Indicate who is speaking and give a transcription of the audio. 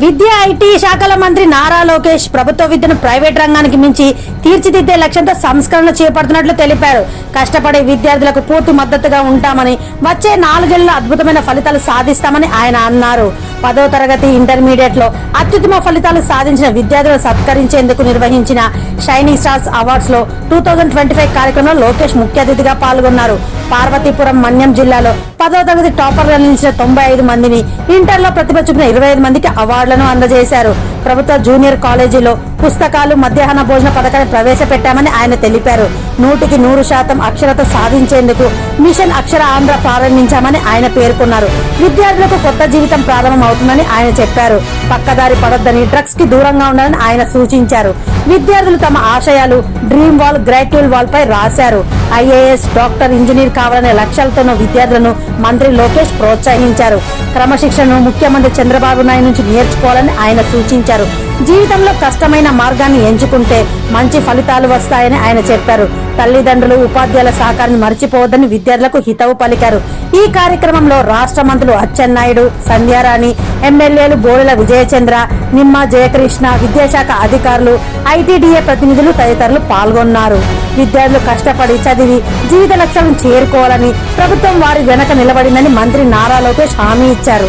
Speaker 1: విద్య IT శాఖల మంత్రి నారా లోకేష్ ప్రభుత్వ విద్యను ప్రైవేట్ రంగానికి మించి తీర్చిదిద్దే లక్ష్యంతో సంస్కరణలు చేపడుతున్నట్లు తెలిపారు. కష్టపడే విద్యార్థులకు పూర్తి మద్దతుగా ఉంటామని వచ్చే నాలుగేళ్ళలో అద్భుతమైన ఫలితాలు సాధిస్తామని ఆయన అన్నారు. పదో తరగతి ఇంటర్మీడియట్లో అత్యుత్తమ ఫలితాలు సాధించిన విద్యార్థులను సత్కరించేందుకు నిర్వహించిన షైనింగ్ స్టార్స్ అవార్డ్స్లో టూ థౌజండ్ ట్వంటీ ఫైవ్ కార్యక్రమంలో లోకేష్ ముఖ్య అతిథిగా పాల్గొన్నారు. పార్వతీపురం మన్యం జిల్లాలో పదో తరగతి టాపర్గా నిలిచిన తొంభై ఐదు మందిని ఇంటర్లో ప్రతిభ చూపిన ఇరవై ఐదు మందికి అవార్డులను అందజేశారు. ప్రభుత్వ జూనియర్ కాలేజీలో పుస్తకాలు మధ్యాహ్న భోజన పథకాన్ని ప్రవేశపెట్టామని ఆయన తెలిపారు. నూటికి నూరు శాతం అక్షరత సాధించేందుకు మిషన్ అక్షర ఆంధ్ర ప్రారంభించామని ఆయన పేర్కొన్నారు. విద్యార్థులకు కొత్త జీవితం ప్రారంభం అవుతుందని ఆయన చెప్పారు. పక్కదారి పడొద్దని డ్రగ్స్కి దూరంగా ఉండాలని ఆయన సూచించారు. విద్యార్థులు తమ ఆశయాలు డ్రీమ్ వాల్ గ్రాట్యువల్ వాల్ పై రాశారు. ఐఏఎస్ డాక్టర్ ఇంజనీర్ కావాలనే లక్ష్యాలతోనూ విద్యార్థులను మంత్రి లోకేష్ ప్రోత్సహించారు. క్రమశిక్షణను ముఖ్యమంత్రి చంద్రబాబు నాయుడు నుంచి నేర్చుకోవాలని ఆయన సూచించారు. జీవితంలో కష్టమైన మార్గాన్ని ఎంచుకుంటే మంచి ఫలితాలు వస్తాయని ఆయన చెప్పారు. తల్లిదండ్రులు ఉపాధ్యాయుల సహకారాన్ని మర్చిపోవద్దని విద్యార్థులకు హితవు పలికారు. ఈ కార్యక్రమంలో రాష్ట్ర మంత్రులు అచ్చెన్నాయుడు సంధ్యారాణి ఎమ్మెల్యేలు బోరెల విజయచంద్ర నిమ్మ జయకృష్ణ విద్యాశాఖ అధికారులు ఐటీడీఏ ప్రతినిధులు తదితరులు పాల్గొన్నారు. విద్యార్థులు కష్టపడి చదివి జీవిత లక్ష్యాలను చేరుకోవాలని ప్రభుత్వం వారి వెనక నిలబడిందని మంత్రి నారా లోకేష్ హామీ ఇచ్చారు.